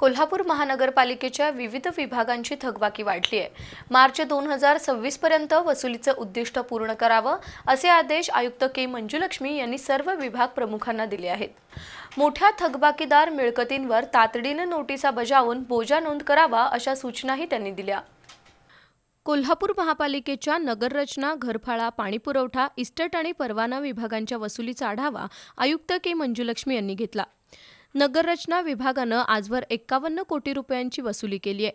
कोल्हापूर महानगरपालिकेच्या विविध विभागांची थकबाकी वाढली आहे मार्च दोन हजार सव्वीस पर्यंत वसुलीचं उद्दिष्ट पूर्ण करावं असे आदेश आयुक्त के मंजुलक्ष्मी यांनी सर्व विभाग प्रमुखांना दिले आहेत. मोठ्या थकबाकीदार मिळकतींवर तातडीनं नोटिसा बजावून बोजा नोंद करावा अशा सूचनाही त्यांनी दिल्या. कोल्हापूर महापालिकेच्या नगररचना घरफाळा पाणीपुरवठा इस्टेट आणि परवाना विभागांच्या वसुलीचा आढावा आयुक्त के मंजुलक्ष्मी यांनी घेतला. नगररचना विभागानं आजवर एक्कावन्न कोटी रुपयांची वसुली केली आहे.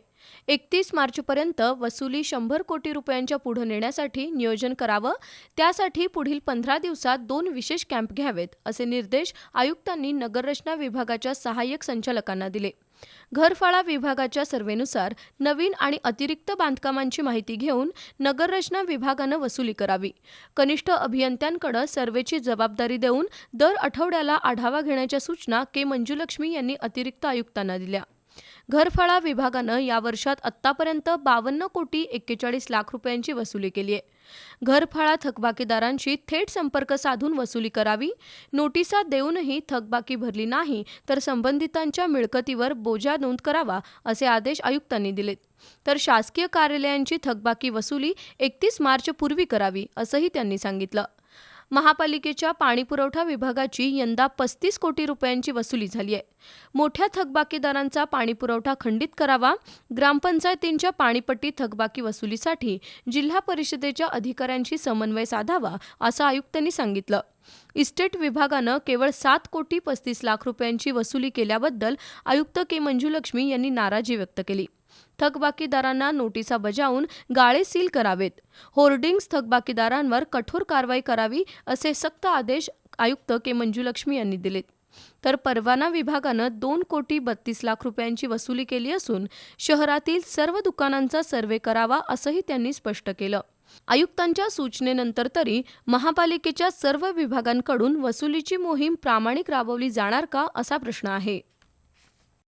एकतीस मार्चपर्यंत वसुली शंभर कोटी रुपयांच्या पुढे नेण्यासाठी नियोजन करावं त्यासाठी पुढील पंधरा दिवसात दोन विशेष कॅम्प घ्यावेत असे निर्देश आयुक्तांनी नगररचना विभागाच्या सहाय्यक संचालकांना दिले. घरफाळा विभागाच्या सर्वेनुसार नवीन आणि अतिरिक्त बांधकामांची माहिती घेऊन नगररचना विभागानं वसुली करावी. कनिष्ठ अभियंत्यांकडे सर्वेची जबाबदारी देऊन दर आठवड्याला आढावा घेण्याच्या सूचना के मंजुलक्ष्मी यांनी अतिरिक्त आयुक्तांना दिल्या. घरफळा विभागानं या वर्षात आत्तापर्यंत बावन्न कोटी एक्केचाळीस लाख रुपयांची वसुली केली आहे. घरफाळा थकबाकीदारांशी थेट संपर्क साधून वसुली करावी नोटिसा देऊनही थकबाकी भरली नाही तर संबंधितांच्या मिळकतीवर बोजा नोंद करावा असे आदेश आयुक्तांनी दिलेत. तर शासकीय कार्यालयांची थकबाकी वसुली एकतीस मार्चपूर्वी करावी असंही त्यांनी सांगितलं. महापालिकेच्या पाणीपुरवठा विभागाची यंदा पस्तीस कोटी रुपयांची वसुली झाली आहे. मोठ्या थकबाकीदारांचा पाणीपुरवठा खंडित करावा ग्रामपंचायतींच्या पाणीपट्टी थकबाकी वसुलीसाठी जिल्हा परिषदेच्या अधिकाऱ्यांशी समन्वय साधावा असं आयुक्तांनी सांगितलं. इस्टेट विभागानं केवळ सात कोटी पस्तीस लाख रुपयांची वसुली केल्याबद्दल आयुक्त के. मंजुलक्ष्मी यांनी नाराजी व्यक्त केली. थकबाकीदारांना नोटिसा बजावून गाळे सील करावेत. होर्डिंग्स थकबाकीदारांवर कठोर कारवाई करावी असे सक्त आदेश आयुक्त के मंजुलक्ष्मी यांनी दिलेत. तर परवाना विभागानं दोन कोटी बत्तीस लाख रुपयांची वसुली केली असून शहरातील सर्व दुकानांचा सर्वे करावा असंही त्यांनी स्पष्ट केलं. आयुक्तांच्या सूचनेनंतर तरी महापालिकेच्या सर्व विभागांकडून वसुलीची मोहीम प्रामाणिक राबवली जाणार का असा प्रश्न आहे.